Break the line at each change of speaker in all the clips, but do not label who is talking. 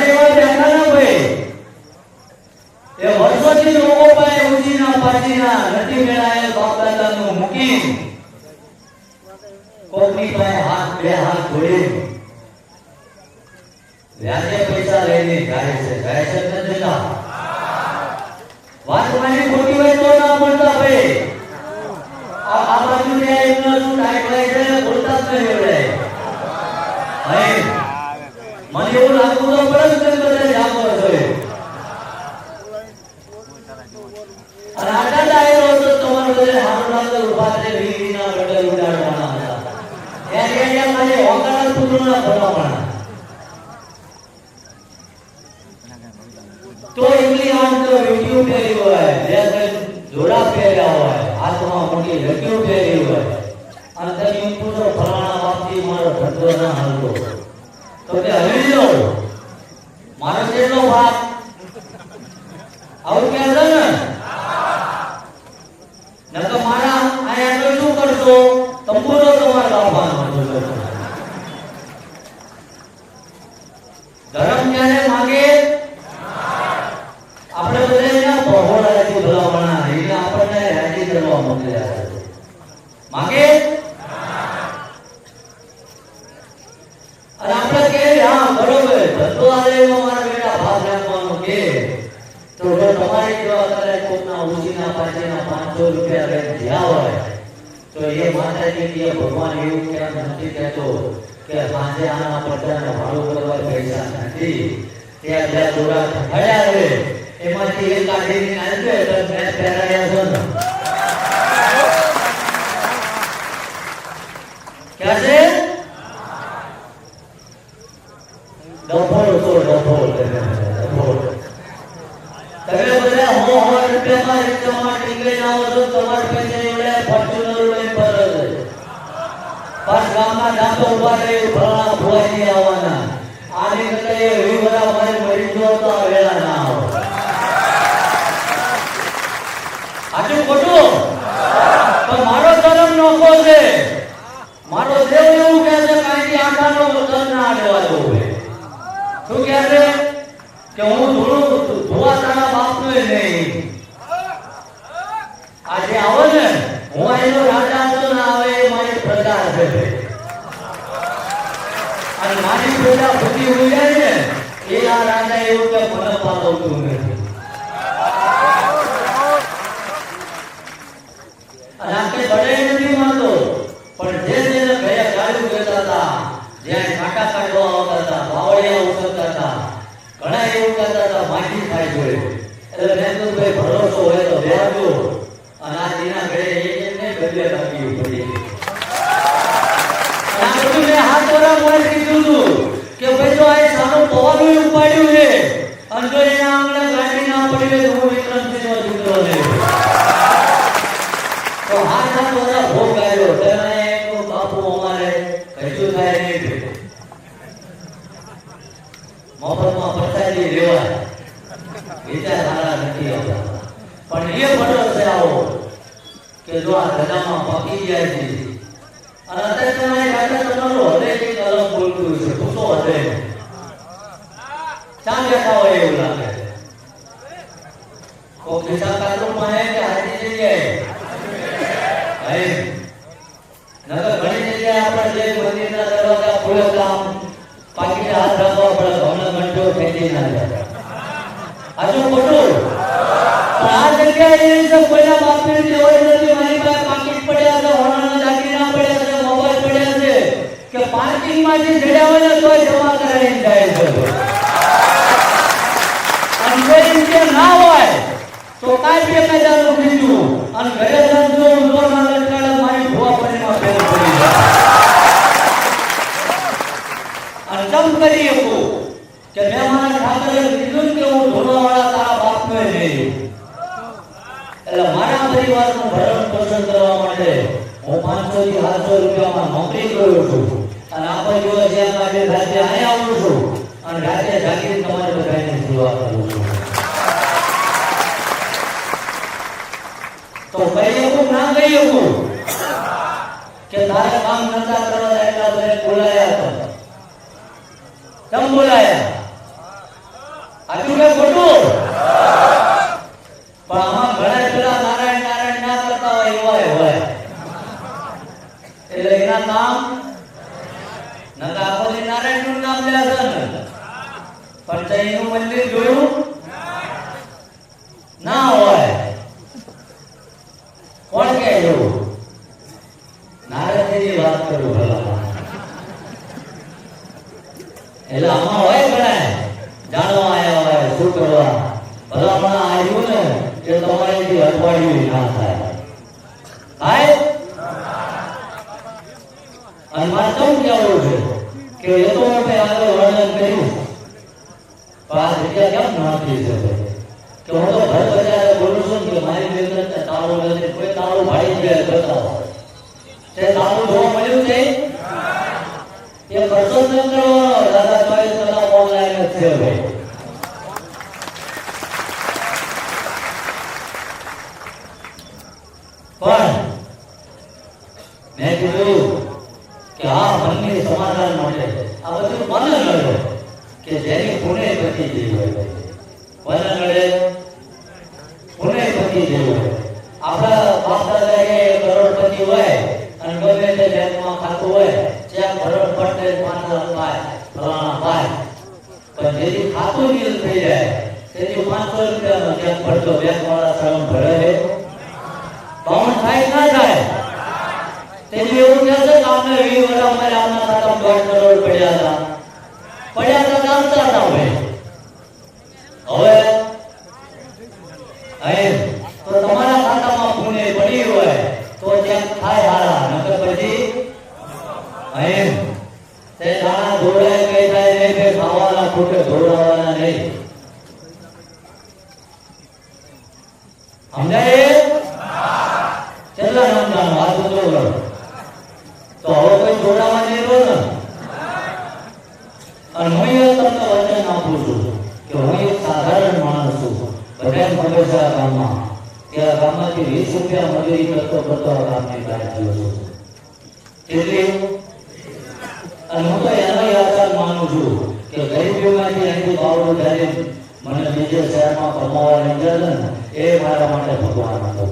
ના લોકો પાસે લઈને જાય છે. જાય છે જતા? વાત મારી ખોટી હોય તો ના બોલતા ભાઈ. આ બાજુ ને જ નહીં એવડે. ભાઈ મને એવું લાગતું તો જોડા પહેર્યા હોય, હાથમાં મોટી પહેરી હોય. અને તમે પૂછો, ફલાણા બાપજી મારો ધંધો ના હાલતો તો તે લો મારો કેટલો ભાગ. આવું કહે છે ને? ન તો મારા અહીંયા તો શું કરતો તંબુરો તમારા બાપાનો ધર્મ ક્યારે માંગે આપણે બધા એના પહોળાથી ભલામણા એટલે આપણને રાજી કરવા મોકલ્યા છે માંગે અને આપણે કે હા બરોબર ધંધો આલે એવો મારા બેટા ભાગ રાખવાનો કે તો જો તમારી જેવા કરે કોકના ઉછીના પાંચસો રૂપિયા જ્યાં હોય, તો એ માતાજી કે ભગવાન એવું કેમ નથી કહેતો કે સાંજે આના પડદાને ભાડું કરવા પૈસા નથી. ત્યાં થયા એમાંથી એક ને ક્યાં છે ડફોળ તો ડફોળ ડફોળ તમે બધા હો હો રૂપિયામાં રિક્ષામાં ટીંગી જાઓ છો તમારે પૈસે એવડે ફોર્ચ્યુનર લઈને ફરે છે પાછ શું કહે છે? કે હું થોડું ધોવા તારા બાપનો નહીં. આજે આવો ને. હું એનો રાજા તો ના આવે મારી પ્રજા છે. મારી પતિ જાય ને એ આ રાજા એવું કે મને પાલવતું નથી. રાતે આ નથી માનતો, પણ જે જેને ઘરે ગાયું કહેતા હતા જ્યાં કાકા કાઢવા આવતા હતા બાવળિયા ઉતરતા હતા, ઘણા એવું કહેતા હતા, માટી થાય જોડે એટલે મેં તો ભાઈ, ભરોસો હોય તો બેહજો અને આ જીના ઘરે એક એક ને બદલે બધું મેં હાથ વરા મોય કીધું હતું કે ભાઈ જો આ સારું પવાનું ઉપાડ્યું છે. અને જો એના આંગણે ગાડી ના પડી હોય તો હું વિક્રમસિંહનો દીકરો છે તો હાથ ના બધા ભોગ આવ્યો તેને એમ બાપુ અમારે કશું થાય નહીં મફતમાં પ્રસાદી લેવાય બીજા સારા નથી આવતા. પણ એ ભરોસે આવો, કે જો આ ધજામાં પાકી જાય છે અને અત્યારે તમારી પાસે તમારું હૃદય કંઈક અલગ બોલતું છે. ગુસ્સો હૃદય ચા બેઠા હોય એવું લાગે? કોક દિશા કાતરું માં કે આ જગ્યાએ કોઈના બાપની દેવાય કે પાર્કિંગમાંથી જે હોય તો જમા કરાવીને જાય છે. અને જો એમ ના હોય, તો કાઈ બે કાયદાનું બીજું. અને ઘરે સમજો ઊંધો ના લટકાડે મારી ભુવા પડીમાં ફેર પડી જાય. અને જમ કરી શકું કે મેં મારા ઠાકરે કીધું કે હું ધોળાવાળા તારા બાપનો જઈ એટલે મારા પરિવારનું ભરણ પોષણ કરવા માટે હું પાંચસો થી સાતસો રૂપિયામાં નોકરી કર્યો છું. અને આપણે જો એમ માટે રાતે અહીંયા આવું છું. અને રાતે જાગીને તમારે બધાને સેવા કરું છું. તો કહી શકું ના કહી શકું કે તારે કામ ધંધા કરવા એટલા બધા બોલાયા તો કેમ બોલાયા? આજુ કઈ ખોટું? પણ આમાં ઘણા પેલા નારાયણ નારાયણ ના કરતા હોય એવા હોય. એટલે એના નામ આખો નારાયણનું નામ લે છે ને? પણ તે એનું મંદિર જોયું? ના હોય. કોણ કે એવું નારદજીની વાત કરું ભલા. એટલે આમાં હોય ઘણા જાણવા આવ્યા હોય, શું કરવા. ભલામણ આવ્યું ને, કે તમારેથી અઠવાડિયું ના થાય. આય અને મારે કેવું કહેવું છે કે એ તો આપણે આગળ વર્ણન કર્યું. પાંચ જગ્યા કેમ નાખી છે કે હું તો ઘર બજારે બોલું છું કે મારી મિલકતને તાળું નથી કોઈ તાળું ભાઈ ગયા બતાવો. તે તાળું જોવા મળ્યું છે? એ ખર્ચો ન કરવાનો દાદા ચોવીસ કલાક ઓનલાઈન જ છે ભાઈ પણ મેં કીધું સમાધાન માટે આ બધું મન નડે કે જેની પુણે પતિ ગઈ હોય. મન નડે પુણે પતિ ગઈ હોય. આપણા બાપ દાદા કરોડપતિ હોય અને ગમે તે બેંકમાં ખાતું હોય ત્યાં કરોડ પટે પાંચ ભાઈ ફલાણા ભાઈ પણ જેથી ખાતું નીલ થઈ જાય, તેથી પાંચસો રૂપિયાનો ચેક પડતો બેંક વાળા શ્રમ ભરે બાવન થાય, ના થાય? તેથી એવું કહેશે કે આપણે વીસ વર્ષ અમારે આમના કરોડ પડ્યા હતા. પડ્યા હતા જાણતા હતા હવે હવે તો તમારા ખાતામાં પુણે પડી હોય તો ત્યાં થાય હારા. નકર પછી અહીં તે દાણા ધોળાય કઈ થાય નહીં કે ખાવાના ખોટે ધોળાવાના નહીં. સમજાય? કેટલા નામ કરો તો હવે? કોઈ જોડાવા નહીં રહો ને? અને હું આપું છું હું એક સાધારણ છું ખબર આ ગામમાં કે વીસ રૂપિયા મજૂરી કરતો એટલે માનું છું કે ગરીબીમાંથી અહીંથી બાવડું ધરી મને બીજે શહેરમાં ને એ મારા માટે ભગવાન હતો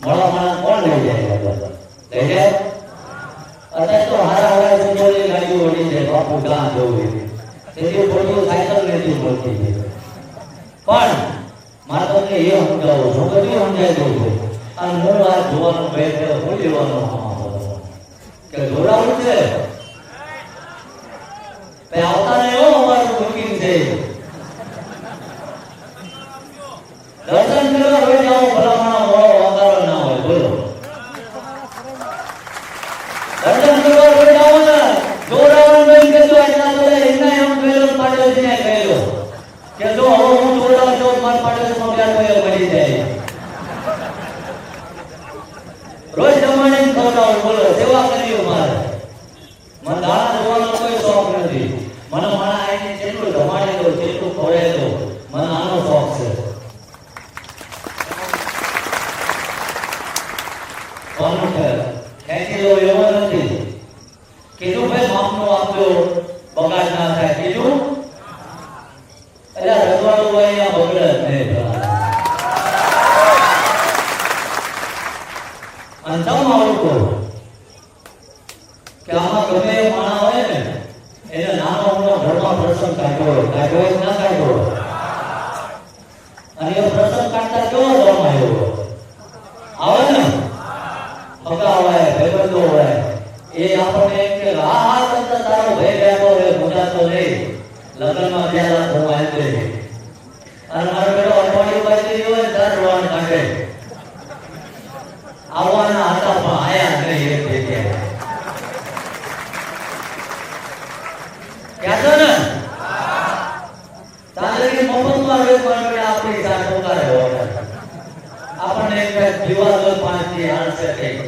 મળવા માણસ કોણ લઈ જાય? લઈ જવું તેથી ખોટું સાયકલ નથી મળતી પણ મારે તમને એ સમજાવું છું બધું સમજાય દઉં છું. અને હું આ જોવાનું પ્રયત્ન હું લેવાનો કે જોડાવું છે? આવતા ને એવો અમારું બુકિંગ છે. દર્શન કરવા હોય જાઓ ભલામણ મોડો વાંધારો ના હોય બોલો દર્શન કરવા હોય જાઓ ને જોડાવાનું નહીં કહેતો એટલા બધા એમના એમ કહેલો પાટલ છે કહેલો કે જો હવે હું જોડાવ તો મારા પાટલ નો બેઠો એ મળી જાય રોજ જમાડે ખવડાવું બોલો સેવા કર્યું મારે મને દાણા જોવાનો કોઈ શોખ નથી મને માણા આવીને જેટલું જમાડે દો જેટલું ખવડાવી દો મને આનો શોખ છે કોનું છે ખેંચી લો એવો નથી કીધું ભાઈ માપનો આપજો બગાડ ના થાય કીધું એટલે રજવાડું હોય અહીંયા બગડે જ નહીં અંતમાં આવું કહું કે આમાં ગમે એ માણસ હોય ને, એને નાનો ઘરમાં પ્રસંગ કાઢ્યો કાઢ્યો હોય ના કાઢ્યો અને એ પ્રસંગ કાઢતા કેવો દમ આવે ને? હગા હોય ભાઈબંધો હોય. એ આપણને એમ કે, હા હા તંત્ર તારો ભાઈ બેઠો હોય મુજાતો નહીં લગ્નમાં લાખ હું આવી અને મારો બેટો અઠવાડિયું બાકી હોય દર કાઢે. આવવાના હતા, પણ આયા નહીં એક જગ્યાએ. ક્યાં ને? તાંડલી મફતમાં વેચ માટે આપણી સાથે આપણને એક છે